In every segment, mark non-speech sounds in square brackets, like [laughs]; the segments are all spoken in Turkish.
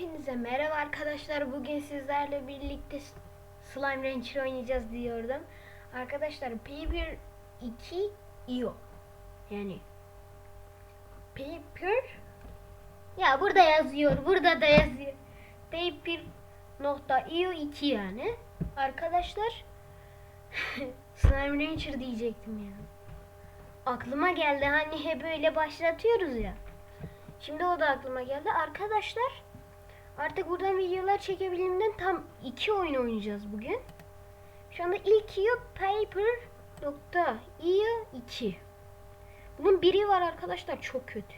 Hepinize merhaba arkadaşlar. Bugün sizlerle birlikte Slime Rancher oynayacağız diyordum. Arkadaşlar Paper 2 IO. Yani Paper ya burada yazıyor. Burada da yazıyor. Paper nokta IO 2 yani. Arkadaşlar [laughs] Slime Rancher diyecektim ya. Aklıma geldi hani hep böyle başlatıyoruz ya. Şimdi o da aklıma geldi. Arkadaşlar artık buradan videolar çekebildiğimden tam iki oyun oynayacağız bugün. Şu anda ilk iyo Paper nokta iyo 2. Bunun biri var arkadaşlar çok kötü.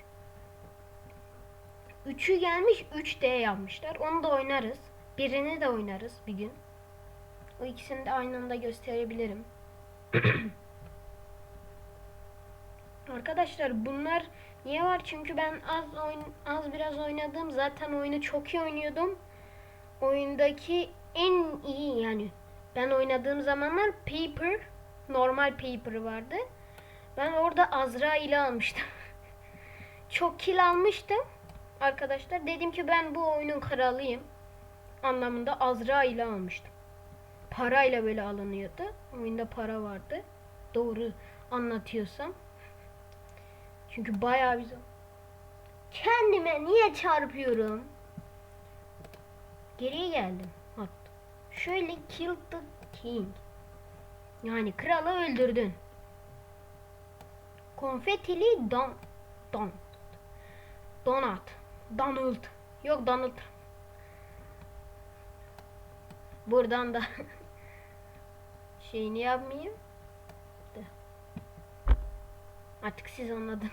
Üçü gelmiş 3D yapmışlar. Onu da oynarız. Birini de oynarız bir gün. O ikisini de aynı anda gösterebilirim. [clears throat] Arkadaşlar bunlar niye var? Çünkü ben az oyun az biraz oynadım. Zaten oyunu çok iyi oynuyordum. Oyundaki en iyi yani ben oynadığım zamanlar Paper normal Paper vardı. Ben orada Azra ile almıştım. [laughs] çok kill almıştım. Arkadaşlar dedim ki ben bu oyunun kralıyım. Anlamında Azra ile almıştım. Parayla böyle alınıyordu. Oyunda para vardı. Doğru anlatıyorsam. Çünkü bayağı bir zor. Kendime niye çarpıyorum? Geriye geldim. Hat. Şöyle kill the king. Yani kralı öldürdün. Konfetili don don donat Donald yok Donald buradan da [laughs] şeyini yapmayayım Artık siz anladınız.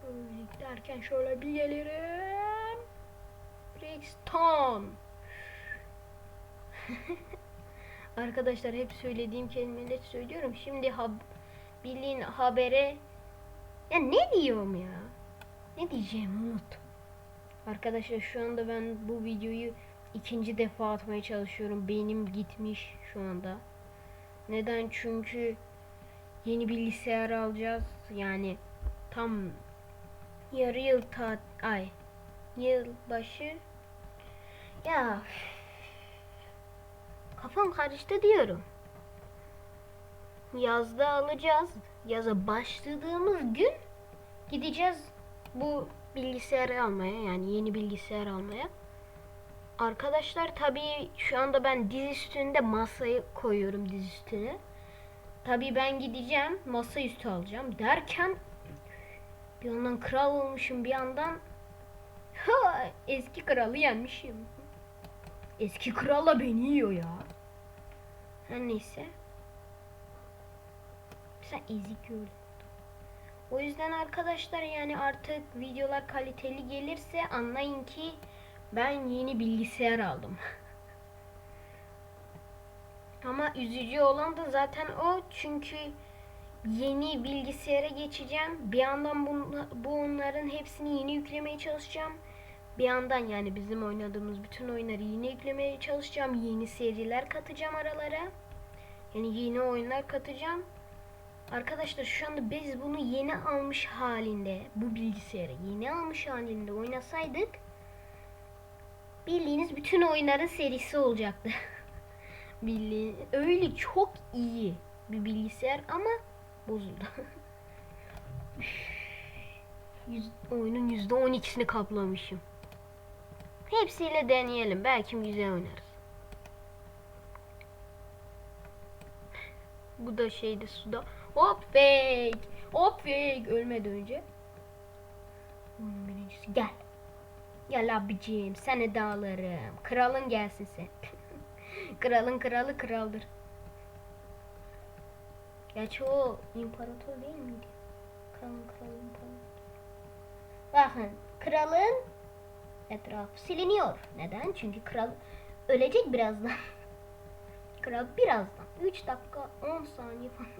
Şöyle giderken şöyle bir gelirim. Brixton. [laughs] Arkadaşlar hep söylediğim kelimeleri söylüyorum. Şimdi hab bilin habere ya ne diyorum ya? Ne diyeceğimi unut. Arkadaşlar şu anda ben bu videoyu ikinci defa atmaya çalışıyorum. Beynim gitmiş şu anda. Neden? Çünkü yeni bilgisayar alacağız. Yani tam yarı yıl tat ay yıl başı ya kafam karıştı diyorum. Yazda alacağız. Yaza başladığımız gün gideceğiz bu bilgisayarı almaya yani yeni bilgisayar almaya. Arkadaşlar tabii şu anda ben diz üstünde masayı koyuyorum diz üstüne. Tabii ben gideceğim masaüstü alacağım derken bir yandan kral olmuşum bir yandan [laughs] ha, eski kralı yenmişim. Eski kralla beni yiyor ya. Her neyse. Sen ezik gördün. O yüzden arkadaşlar yani artık videolar kaliteli gelirse anlayın ki ben yeni bilgisayar aldım. [laughs] Ama üzücü olan da zaten o çünkü yeni bilgisayara geçeceğim. Bir yandan bu, bu onların hepsini yeni yüklemeye çalışacağım. Bir yandan yani bizim oynadığımız bütün oyunları yeni yüklemeye çalışacağım. Yeni seriler katacağım aralara. Yani yeni oyunlar katacağım. Arkadaşlar şu anda biz bunu yeni almış halinde bu bilgisayarı yeni almış halinde oynasaydık bildiğiniz bütün oyunların serisi olacaktı. [laughs] Bildiğin öyle çok iyi bir bilgisayar ama bozuldu. [laughs] Yüz, oyunun yüzde on ikisini kaplamışım. Hepsiyle deneyelim. Belki güzel oynarız. Bu da şeyde suda. Hop fake. Hop fake. Ölmeden önce. Oyunun birincisi. Gel. Gel abicim. Seni de alırım. Kralın gelsin sen. Kralın kralı kraldır. Gerçi o imparator değil miydi? Kralın kralı imparator. Bakın kralın etrafı siliniyor. Neden? Çünkü kral ölecek birazdan. [laughs] kral birazdan. 3 dakika 10 saniye falan.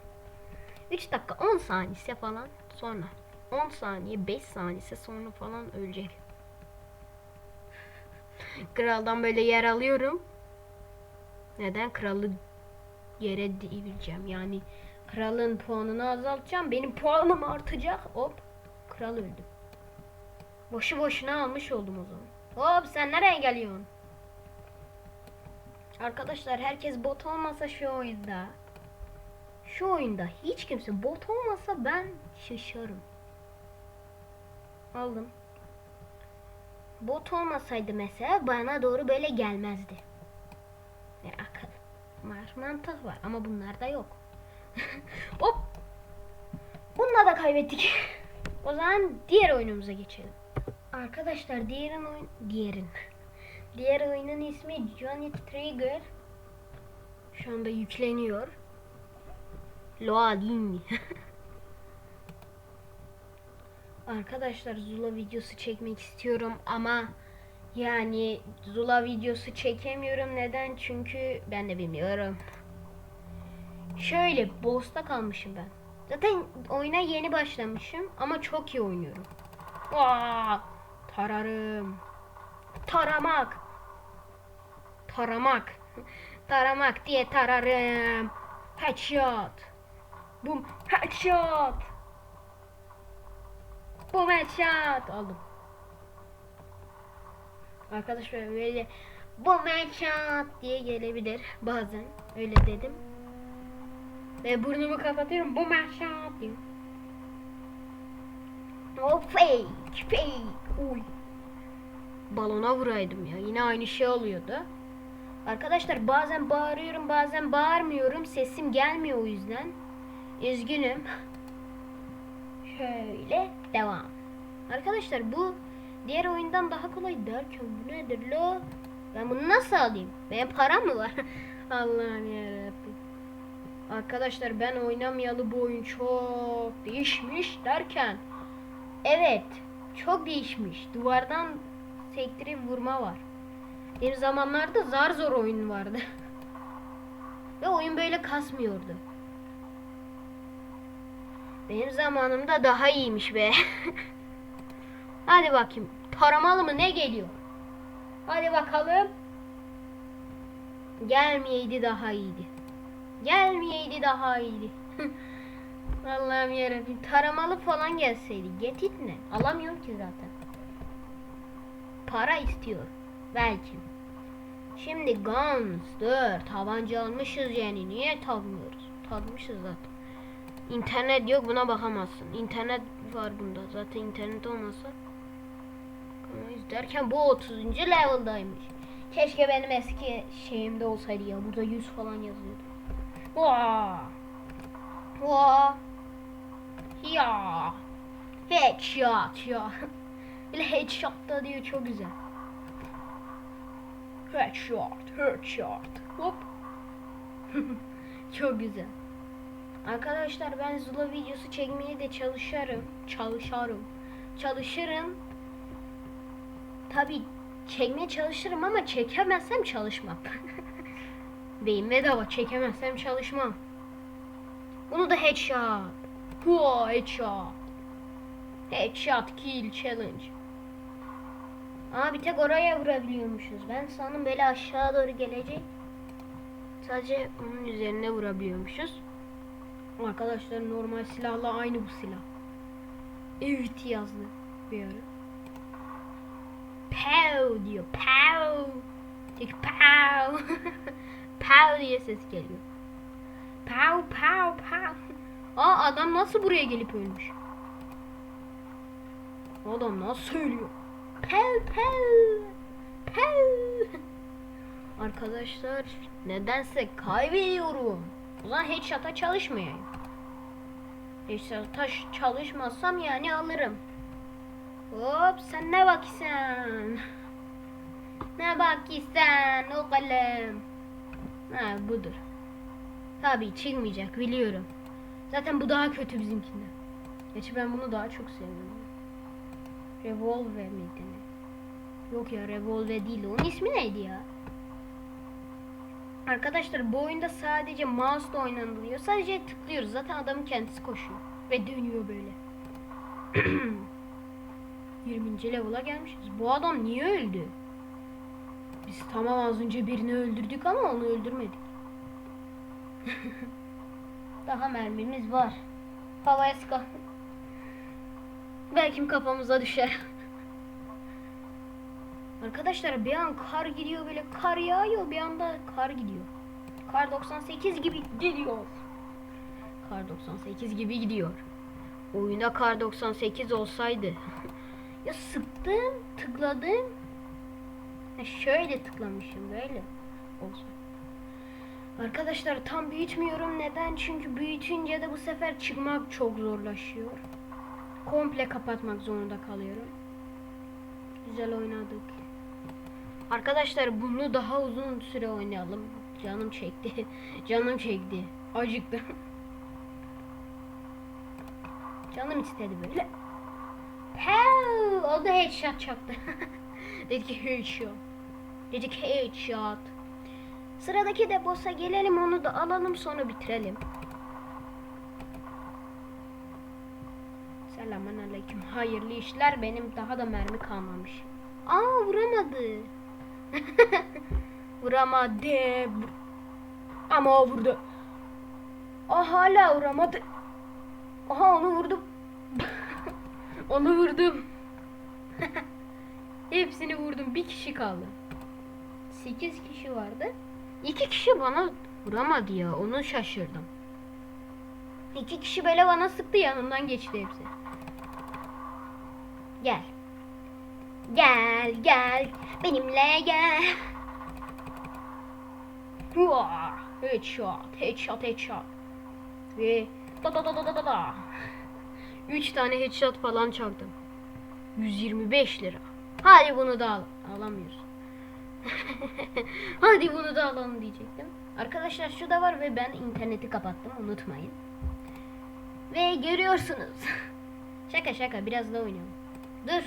3 dakika 10 saniyesi falan sonra. 10 saniye 5 saniyesi sonra falan ölecek. [laughs] Kraldan böyle yer alıyorum. Neden? Kralı yere devireceğim. Yani kralın puanını azaltacağım. Benim puanım artacak. Hop. Kral öldü. Boşu boşuna almış oldum o zaman. Hop sen nereye geliyorsun? Arkadaşlar herkes bot olmasa şu oyunda. Şu oyunda hiç kimse bot olmasa ben şaşarım. Aldım. Bot olmasaydı mesela bana doğru böyle gelmezdi. Ne akıl var, mantık var ama bunlarda yok. [laughs] Hop. Bununla da kaybettik. [laughs] o zaman diğer oyunumuza geçelim. Arkadaşlar diğerin oyun diğerin. Diğer oyunun ismi Johnny Trigger. Şu anda yükleniyor. Loading. [laughs] Arkadaşlar Zula videosu çekmek istiyorum ama yani Zula videosu çekemiyorum. Neden? Çünkü ben de bilmiyorum. Şöyle boss'ta kalmışım ben. Zaten oyuna yeni başlamışım ama çok iyi oynuyorum. Aa, tararım. Taramak. Taramak. [laughs] Taramak diye tararım. Headshot. Boom. Headshot. Boom headshot. Aldım. Arkadaşlar böyle boom headshot diye gelebilir bazen. Öyle dedim. Ve burnumu kapatıyorum. Boom headshot diyor. O fake. Fake. Uy. Balona vuraydım ya. Yine aynı şey oluyordu. Arkadaşlar bazen bağırıyorum bazen bağırmıyorum. Sesim gelmiyor o yüzden. Üzgünüm. [laughs] Şöyle devam. Arkadaşlar bu diğer oyundan daha kolay derken bu nedir lo? Ben bunu nasıl alayım? Benim param mı var? [laughs] Allah'ım yarabbim. Arkadaşlar ben oynamayalı bu oyun çok değişmiş derken Evet çok değişmiş. Duvardan sektirip vurma var. Benim zamanlarda zar zor oyun vardı. [laughs] Ve oyun böyle kasmıyordu. Benim zamanımda daha iyiymiş be. [laughs] Hadi bakayım. Taramalı mı ne geliyor? Hadi bakalım. Gelmeyeydi daha iyiydi. Gelmeyeydi daha iyiydi. [laughs] Allah'ım yarabbim. Taramalı falan gelseydi. Getit ne? Alamıyorum ki zaten. Para istiyor. Belki. Şimdi Guns 4 tabanca almışız yani. Niye tadmıyoruz? Tadmışız zaten. İnternet yok buna bakamazsın. İnternet var bunda. Zaten internet olmasa. Derken bu 30. level'daymış. Keşke benim eski şeyimde olsaydı ya. Burada 100 falan yazıyordu. Vaa. Vaa. Ya. Headshot ya. [laughs] Böyle headshot da diyor çok güzel. Headshot, headshot. Hop. [laughs] çok güzel. Arkadaşlar ben Zula videosu çekmeye de çalışırım. Çalışırım. Çalışırım. Tabi çekmeye çalışırım ama çekemezsem çalışmam. [laughs] Beyin bedava çekemezsem çalışmam. Bunu da headshot. Hua headshot. Headshot kill challenge. Aa bir tek oraya vurabiliyormuşuz. Ben sandım böyle aşağı doğru gelecek. Sadece onun üzerine vurabiliyormuşuz. Arkadaşlar normal silahla aynı bu silah. Evet yazdı bir ara. Pow diyor. Pow. Tek pow. [laughs] pow diye ses geliyor. Pow pow pow. Aa adam nasıl buraya gelip ölmüş? Adam nasıl söylüyor? Pow pow. Pow. Arkadaşlar nedense kaybediyorum. O zaman headshot'a çalışmayayım. Headshot'a çalışmazsam yani alırım. Hop sen ne bakıyorsun? Ne bakıyorsun oğlum? Ha budur. Tabii çıkmayacak biliyorum. Zaten bu daha kötü bizimkinden. Gerçi ben bunu daha çok seviyorum. Revolver miydi ne? Yok ya revolver değil. Onun ismi neydi ya? Arkadaşlar bu oyunda sadece mouse ile oynanılıyor. Sadece tıklıyoruz. Zaten adamın kendisi koşuyor. Ve dönüyor böyle. [clears throat] 20. level'a gelmişiz. Bu adam niye öldü? Biz tamam az önce birini öldürdük ama onu öldürmedik. [laughs] Daha mermimiz var. Havaya sıkalım. Belki kafamıza düşer. [laughs] Arkadaşlar bir an kar gidiyor böyle kar yağıyor bir anda kar gidiyor. Kar 98 gibi gidiyor. Kar 98 gibi gidiyor. Oyuna kar 98 olsaydı. [laughs] ya sıktım, tıkladım. Ha şöyle tıklamışım böyle olsa. Arkadaşlar tam büyütmüyorum. Neden? Çünkü büyütünce de bu sefer çıkmak çok zorlaşıyor. Komple kapatmak zorunda kalıyorum. Güzel oynadık. Arkadaşlar bunu daha uzun süre oynayalım. Canım çekti. [laughs] Canım çekti. Acıktım. [laughs] Canım istedi böyle. Pow! O da headshot çaktı. [laughs] Dedik headshot. Dedik headshot. Sıradaki de boss'a gelelim onu da alalım sonra bitirelim. Selamun aleyküm. Hayırlı işler. Benim daha da mermi kalmamış. Aa vuramadı. [laughs] vuramadı. Vur- Ama o vurdu. Aa hala vuramadı. Aha onu vurdum. Onu vurdum. [laughs] Hepsini vurdum. Bir kişi kaldı. 8 kişi vardı. 2 kişi bana vuramadı ya. Onu şaşırdım. İki kişi böyle bana sıktı yanımdan geçti hepsi. Gel. Gel gel benimle gel. Headshot, headshot, headshot. Ve da da da da da da. 3 tane headshot falan çaktım. 125 lira. Hadi bunu da al. Alamıyoruz. [laughs] Hadi bunu da alalım diyecektim. Arkadaşlar şu da var ve ben interneti kapattım unutmayın. Ve görüyorsunuz. [laughs] şaka şaka biraz da oynayalım. Dur.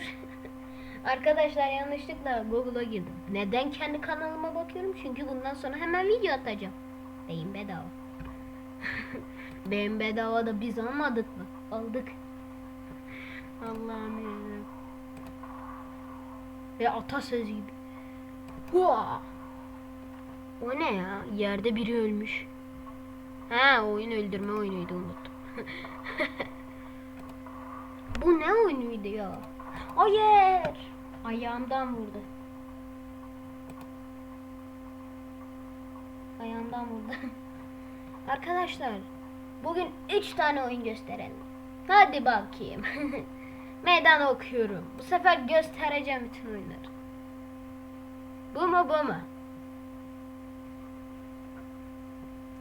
[laughs] Arkadaşlar yanlışlıkla Google'a girdim. Neden kendi kanalıma bakıyorum? Çünkü bundan sonra hemen video atacağım. Beyin bedava. Beyin bedava da biz almadık mı? Aldık. Allah'ım yarabbim. Ve atasözü gibi. Hua! O ne ya? Yerde biri ölmüş. Ha oyun öldürme oyunuydu unuttum. [laughs] Bu ne oyunuydu ya? Hayır. Ayağımdan vurdu. Ayağımdan vurdu. [laughs] Arkadaşlar bugün 3 tane oyun gösterelim. Hadi bakayım. [laughs] Meydan okuyorum. Bu sefer göstereceğim bütün oyunları. Bu mu bu mu?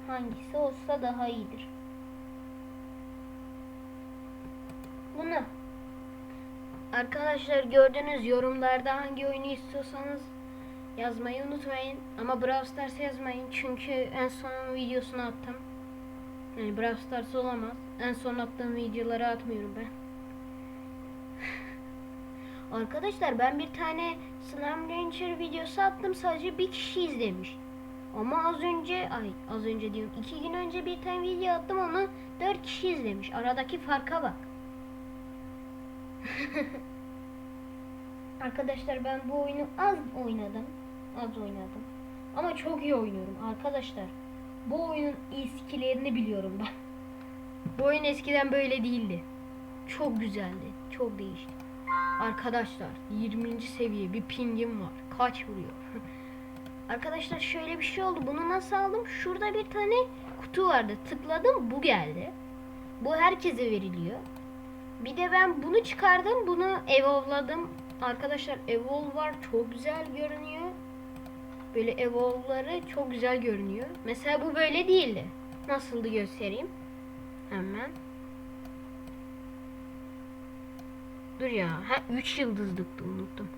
Hangisi olsa daha iyidir. Bunu. Arkadaşlar gördünüz yorumlarda hangi oyunu istiyorsanız yazmayı unutmayın. Ama Brawl Stars yazmayın çünkü en son videosunu attım. Yani Brawl Stars olamaz. En son attığım videoları atmıyorum ben. Arkadaşlar ben bir tane Slam Ranger videosu attım sadece bir kişi izlemiş. Ama az önce ay az önce diyorum iki gün önce bir tane video attım onu dört kişi izlemiş. Aradaki farka bak. [laughs] Arkadaşlar ben bu oyunu az oynadım. Az oynadım. Ama çok iyi oynuyorum arkadaşlar. Bu oyunun eskilerini biliyorum ben. Bu oyun eskiden böyle değildi. Çok güzeldi. Çok değişti. Arkadaşlar 20. seviye bir pingim var. Kaç vuruyor? [laughs] Arkadaşlar şöyle bir şey oldu. Bunu nasıl aldım? Şurada bir tane kutu vardı. Tıkladım bu geldi. Bu herkese veriliyor. Bir de ben bunu çıkardım. Bunu evolveladım. Arkadaşlar evolve var. Çok güzel görünüyor. Böyle evolve'ları çok güzel görünüyor. Mesela bu böyle değildi. Nasıldı göstereyim. Hemen. Dur ya. Ha 3 yıldızlıktı unuttum.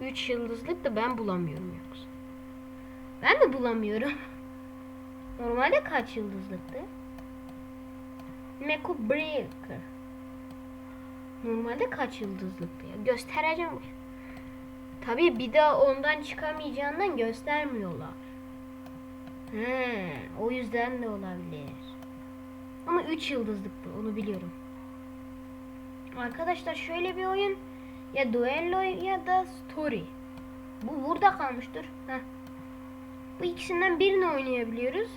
3 yıldızlık da ben bulamıyorum yoksa. Ben mi bulamıyorum? [laughs] Normalde kaç yıldızlıktı? Meku Breaker. Normalde kaç yıldızlıktı ya? Göstereceğim. Tabii bir daha ondan çıkamayacağından göstermiyorlar. He, o yüzden de olabilir. Ama 3 yıldızlıktı onu biliyorum. Arkadaşlar şöyle bir oyun ya duello ya da story. Bu burada kalmıştır. Heh. Bu ikisinden birini oynayabiliyoruz.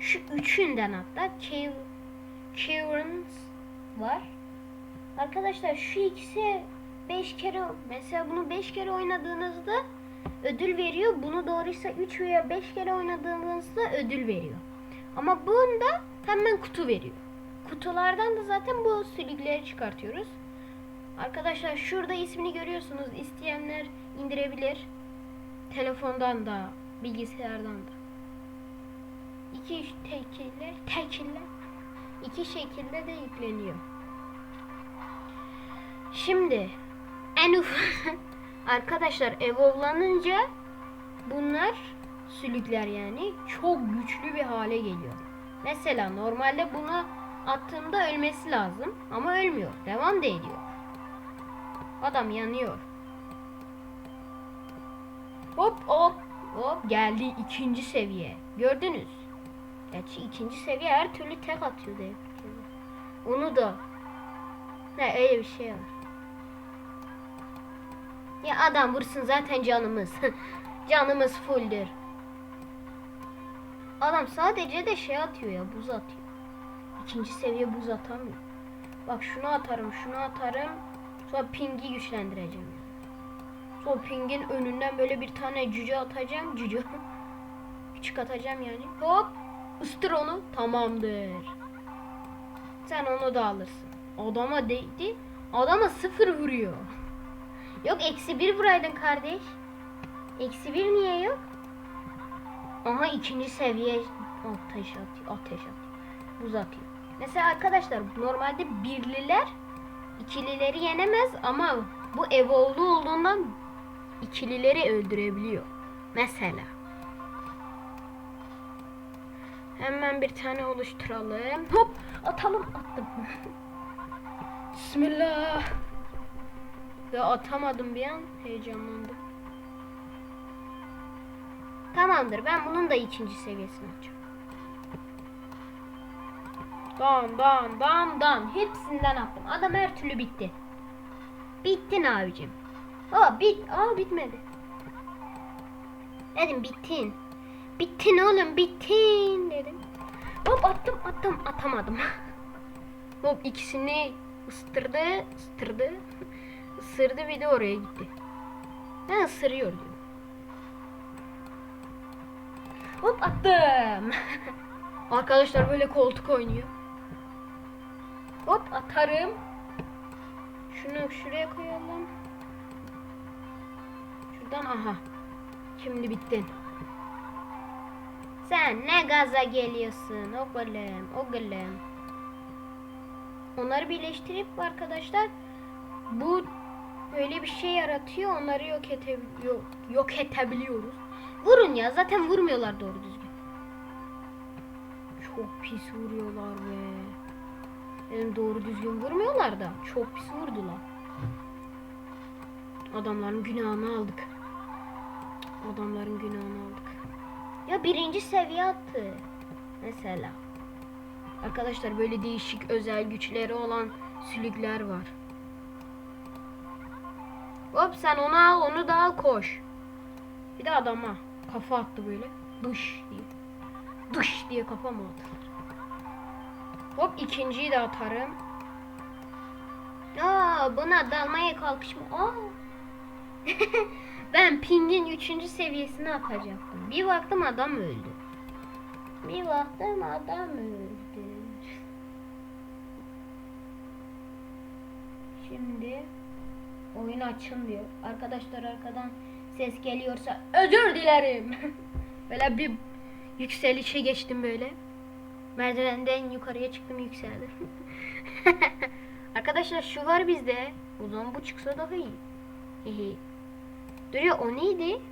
Şu üçünden hatta Cavern var. Arkadaşlar şu ikisi 5 kere mesela bunu 5 kere oynadığınızda ödül veriyor. Bunu doğruysa 3 veya 5 kere oynadığınızda ödül veriyor. Ama bunda hemen kutu veriyor. Kutulardan da zaten bu sülükleri çıkartıyoruz. Arkadaşlar şurada ismini görüyorsunuz. İsteyenler indirebilir. Telefondan da, bilgisayardan da. İki tekille, tekille iki şekilde de yükleniyor. Şimdi en ufak [laughs] arkadaşlar evollanınca bunlar sülükler yani çok güçlü bir hale geliyor. Mesela normalde bunu attığımda ölmesi lazım ama ölmüyor. Devam da ediyor. Adam yanıyor. Hop hop hop geldi ikinci seviye. Gördünüz. Gerçi ikinci seviye her türlü tek atıyordu hep. Onu da. Ne öyle bir şey var. Ya adam vursun zaten canımız. [laughs] canımız fulldür. Adam sadece de şey atıyor ya buz atıyor. İkinci seviye buz atamıyor. Bak şunu atarım şunu atarım. Sonra pingi güçlendireceğim. Sonra pingin önünden böyle bir tane cüce atacağım. Cüce. [laughs] Küçük atacağım yani. Hop. Istır onu. Tamamdır. Sen onu da alırsın. Adama değdi. Adama sıfır vuruyor. [laughs] Yok eksi bir vuraydın kardeş. Eksi bir niye yok? Ama ikinci seviye ateş atıyor. Ateş atıyor. Buz atıyor. Mesela arkadaşlar normalde birliler ikilileri yenemez ama bu evolve olduğundan ikilileri öldürebiliyor. Mesela. Hemen bir tane oluşturalım. Hop atalım attım. [laughs] Bismillah. Ya atamadım bir an heyecanlandım. Tamamdır ben bunun da ikinci seviyesini açacağım. Dan dan dan dan hepsinden attım. Adam her türlü bitti. Bittin abicim. Aa bit aa bitmedi. Dedim bittin. Bittin oğlum bittin dedim. Hop attım attım atamadım. [laughs] Hop ikisini ıstırdı ıstırdı. [laughs] Isırdı bir de oraya gitti. Ben ısırıyor diyor. Hop attım. [laughs] Arkadaşlar böyle koltuk oynuyor. Hop atarım. Şunu şuraya koyalım. Şuradan aha. Şimdi bittin. Sen ne gaza geliyorsun oğlum oğlum. Onları birleştirip arkadaşlar bu öyle bir şey yaratıyor onları yok, ete, yok, yok edebiliyoruz. Vurun ya zaten vurmuyorlar doğru düzgün. Çok pis vuruyorlar be. Yani doğru düzgün vurmuyorlar da çok pis vurdular. Adamların günahını aldık. Adamların günahını aldık. Ya birinci seviye attı. Mesela. Arkadaşlar böyle değişik özel güçleri olan sülükler var. Hop sen onu al onu da al koş. Bir de adama kafa attı böyle. Dış diye. Dış diye kafa mı atılır? Hop ikinciyi de atarım. Aa buna dalmaya kalkışma. Aa. [laughs] ben pingin üçüncü seviyesini atacaktım. Bir baktım adam öldü. Bir baktım adam öldü. Şimdi oyun açılmıyor. Arkadaşlar arkadan ses geliyorsa özür dilerim. [laughs] böyle bir yükselişe geçtim böyle. Merdivenden yukarıya çıktım yükseldim. [laughs] Arkadaşlar şu var bizde. O zaman bu çıksa daha iyi. Hihi. Dur ya o neydi?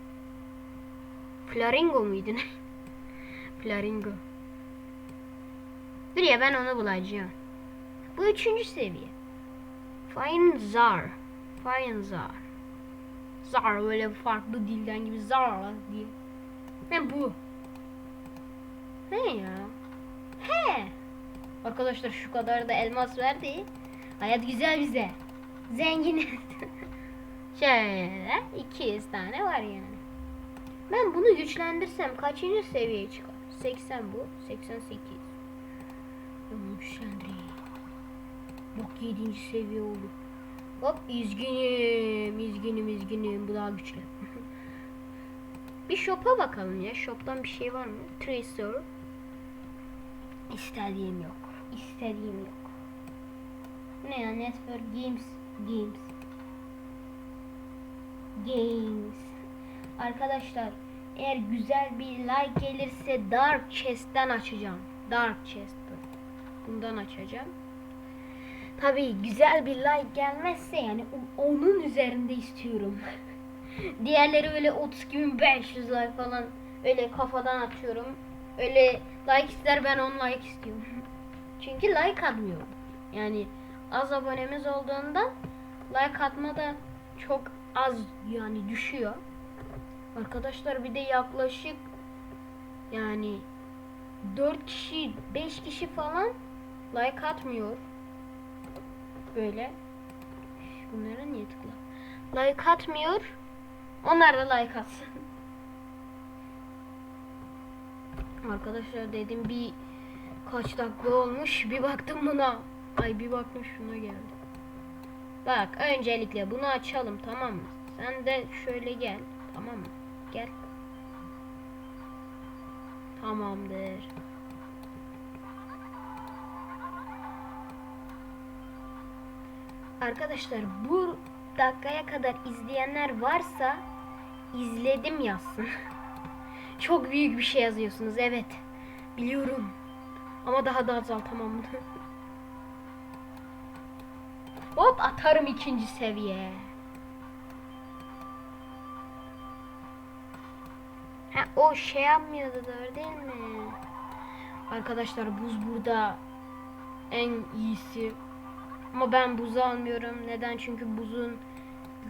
Flaringo muydu ne? [laughs] Flaringo. Dur ya ben onu bulacağım. Bu üçüncü seviye. Fine Zar. Fine Zar. Zar böyle farklı dilden gibi Zar diye. Ben bu. Ne ya? He. Arkadaşlar şu kadar da elmas verdi. Hayat güzel bize. Zengin. [laughs] Şöyle 200 tane var yani. Ben bunu güçlendirsem kaçıncı seviyeye çıkar? 80 bu. 88. Ben bunu güçlendireyim. Bak 7. seviye oldu. Hop üzgünüm, üzgünüm, üzgünüm. Bu daha güçlü. [laughs] bir shop'a bakalım ya. Shop'tan bir şey var mı? Tracer. İstediğim yok. İstediğim yok. Ne ya? Network Games. Games. Games. Arkadaşlar eğer güzel bir like gelirse Dark Chest'ten açacağım. Dark Chest. Bundan açacağım. Tabii güzel bir like gelmezse yani onun üzerinde istiyorum. [laughs] Diğerleri öyle 32.500 like falan öyle kafadan atıyorum. Öyle like ister ben 10 like istiyorum. [laughs] Çünkü like atmıyorum. Yani az abonemiz olduğunda like atma da çok az yani düşüyor. Arkadaşlar bir de yaklaşık yani 4 kişi 5 kişi falan like atmıyor. Böyle. Bunlara niye tıkla? Like atmıyor. Onlar da like atsın. Arkadaşlar dedim bir kaç dakika olmuş. Bir baktım buna. Ay bir baktım şuna geldi. Bak öncelikle bunu açalım tamam mı? Sen de şöyle gel. Tamam mı? Gel. Tamamdır. Arkadaşlar bu dakikaya kadar izleyenler varsa izledim yazsın. [laughs] Çok büyük bir şey yazıyorsunuz evet. Biliyorum. Ama daha da azaltamam bunu. Hop atarım ikinci seviye. Ha o şey yapmıyordu doğru değil mi? Arkadaşlar buz burada en iyisi. Ama ben buzu almıyorum. Neden? Çünkü buzun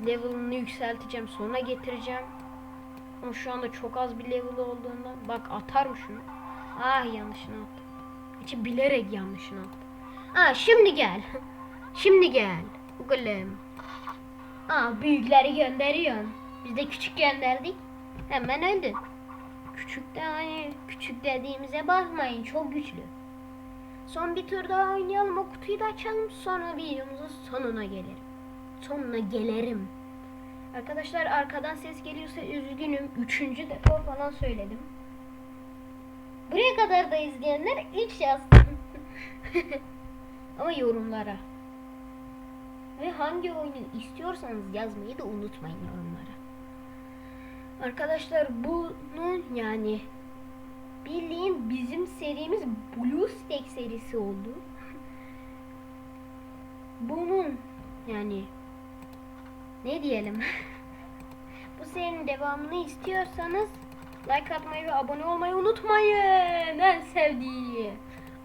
level'ını yükselteceğim. Sonra getireceğim. Ama şu anda çok az bir level olduğundan. Bak atarım şunu. Ah yanlışını attım. Hiç bilerek yanlışını attım. Aa şimdi gel. [laughs] Şimdi gel. Oğlum. Aa büyükleri gönderiyorsun. Biz de küçük gönderdik. Hemen öldün. Küçük de hani küçük dediğimize bakmayın çok güçlü. Son bir tur daha oynayalım o kutuyu da açalım sonra videomuzun sonuna gelelim. Sonuna gelirim. Arkadaşlar arkadan ses geliyorsa üzgünüm. Üçüncü defa falan söyledim. Buraya kadar da izleyenler ilk yazsın. [laughs] Ama yorumlara. Ve hangi oyunu istiyorsanız yazmayı da unutmayın yorumlara. Arkadaşlar bunun yani bildiğin bizim serimiz Blue Stack serisi oldu. Bunun yani ne diyelim bu serinin devamını istiyorsanız like atmayı ve abone olmayı unutmayın. En sevdiğim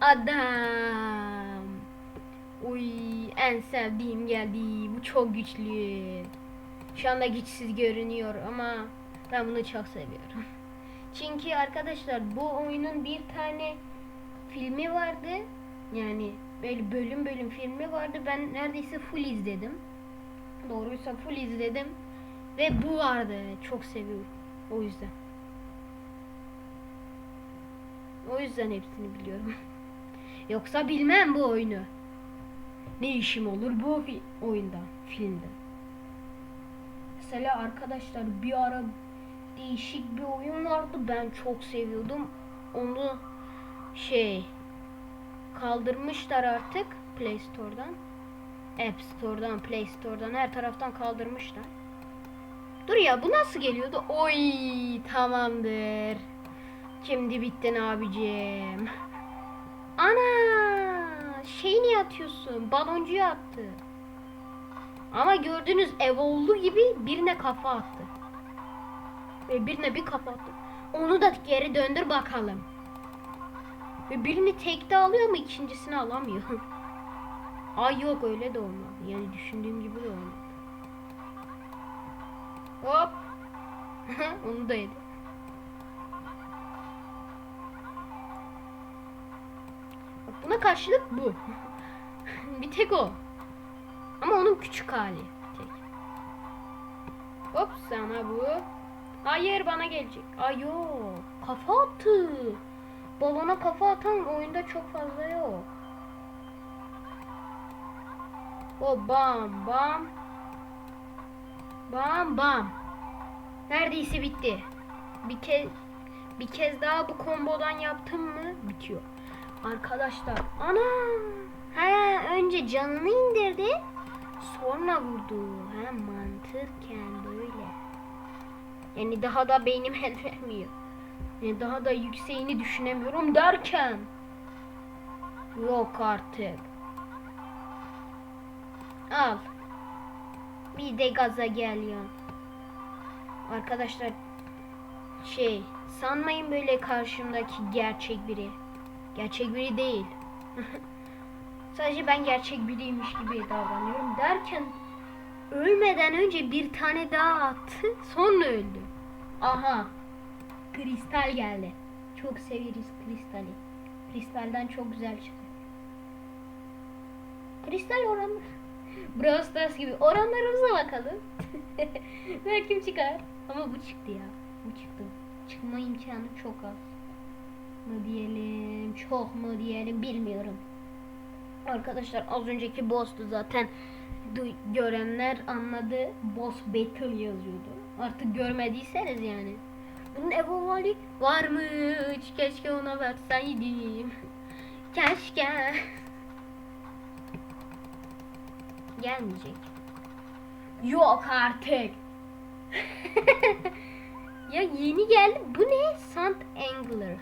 adam. Uy en sevdiğim geldi. Bu çok güçlü. Şu anda güçsüz görünüyor ama ben bunu çok seviyorum. Çünkü arkadaşlar bu oyunun bir tane filmi vardı. Yani böyle bölüm bölüm filmi vardı. Ben neredeyse full izledim. Doğruysa full izledim. Ve bu vardı. Çok seviyorum. O yüzden. O yüzden hepsini biliyorum. [laughs] Yoksa bilmem bu oyunu. Ne işim olur bu fi- oyunda, filmde. Mesela arkadaşlar bir ara değişik bir oyun vardı. Ben çok seviyordum. Onu şey kaldırmışlar artık Play Store'dan. App Store'dan, Play Store'dan her taraftan kaldırmışlar. Dur ya bu nasıl geliyordu? Oy tamamdır. Şimdi bittin abicim. Ana şey niye atıyorsun? Baloncuyu attı. Ama gördüğünüz ev olduğu gibi birine kafa attı. Ve birine bir kafa attı. Onu da geri döndür bakalım. Ve birini tekte alıyor mu ikincisini alamıyor. [laughs] Ay yok öyle de olmadı. Yani düşündüğüm gibi de olmadı. Hop. [laughs] Onu da yedi. Bak buna karşılık bu. [laughs] bir tek o. Ama onun küçük hali. Tek. Hop sana bu. Hayır bana gelecek. Ay yok. Kafa attı. Balona kafa atan oyunda çok fazla yok. O bam bam. Bam bam. Neredeyse bitti. Bir kez bir kez daha bu kombodan yaptım mı bitiyor. Arkadaşlar ana ha önce canını indirdi sonra vurdu. Ha mantıken böyle. Yani daha da beynim [laughs] el vermiyor. Yani daha da yükseğini düşünemiyorum derken yok artık. Al. Bir de gaza geliyor. Arkadaşlar şey sanmayın böyle karşımdaki gerçek biri. Gerçek biri değil. [laughs] Sadece ben gerçek biriymiş gibi davranıyorum derken ölmeden önce bir tane daha attı sonra öldü. Aha. Kristal geldi. Çok severiz kristali. Kristalden çok güzel çıkıyor. Kristal oranı. Brawl Stars gibi oranlarımıza bakalım. [laughs] Belki çıkar. Ama bu çıktı ya. Bu çıktı. Çıkma imkanı çok az. Mı diyelim, çok mu diyelim bilmiyorum. Arkadaşlar az önceki boss'tu zaten. Du- görenler anladı. Boss battle yazıyordu. Artık görmediyseniz yani. Bunun Evo varmış. Keşke ona verseydim. [laughs] Keşke. Gelmeyecek. Yok artık. [laughs] ya yeni geldi. Bu ne? Sant Angler.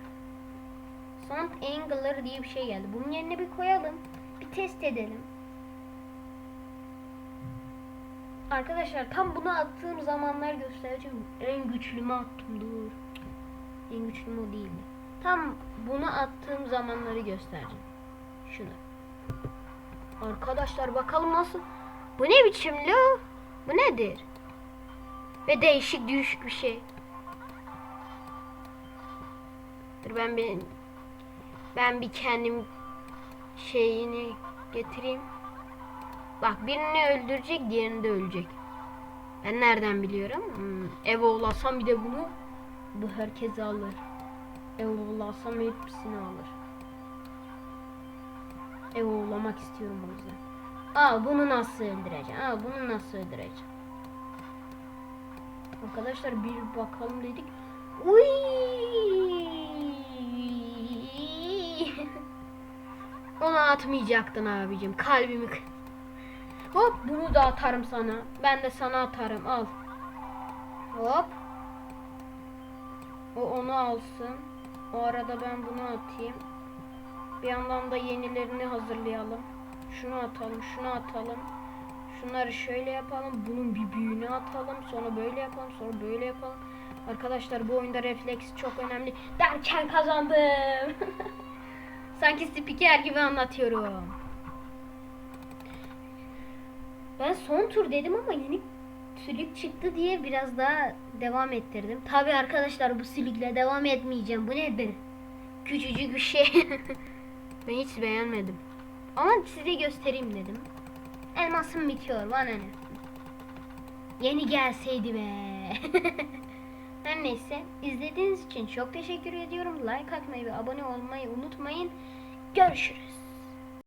Sant Angler diye bir şey geldi. Bunun yerine bir koyalım. Bir test edelim. Arkadaşlar tam bunu attığım zamanlar göstereceğim. En güçlümü attım dur. En güçlüm o değildi. Tam bunu attığım zamanları göstereceğim. Şunu. Arkadaşlar bakalım nasıl. Bu ne biçim lo? Bu nedir? Ve değişik düşük bir şey. Dur ben bir ben bir kendim şeyini getireyim. Bak birini öldürecek, diğerini de ölecek. Ben nereden biliyorum? Hmm, ev oğlasam bir de bunu bu herkes alır. Ev oğlasam hepsini alır. Ev oğlamak istiyorum o yüzden. Aa bunu nasıl öldüreceğim? Aa bunu nasıl öldüreceğim? Arkadaşlar bir bakalım dedik. Uy! [laughs] Onu atmayacaktın abicim. Kalbimi Hop bunu da atarım sana. Ben de sana atarım. Al. Hop. O onu alsın. O arada ben bunu atayım. Bir yandan da yenilerini hazırlayalım. Şunu atalım, şunu atalım. Şunları şöyle yapalım. Bunun bir büyüğünü atalım. Sonra böyle yapalım, sonra böyle yapalım. Arkadaşlar bu oyunda refleks çok önemli. Derken kazandım. [laughs] Sanki spiker gibi anlatıyorum. Ben son tur dedim ama yeni sülük çıktı diye biraz daha devam ettirdim. Tabi arkadaşlar bu sülükle devam etmeyeceğim. Bu nedir? Küçücük bir şey. [laughs] ben hiç beğenmedim. Ama size göstereyim dedim. Elmasım bitiyor bana ne. Yeni gelseydi be. [laughs] Her neyse izlediğiniz için çok teşekkür ediyorum. Like atmayı ve abone olmayı unutmayın. Görüşürüz.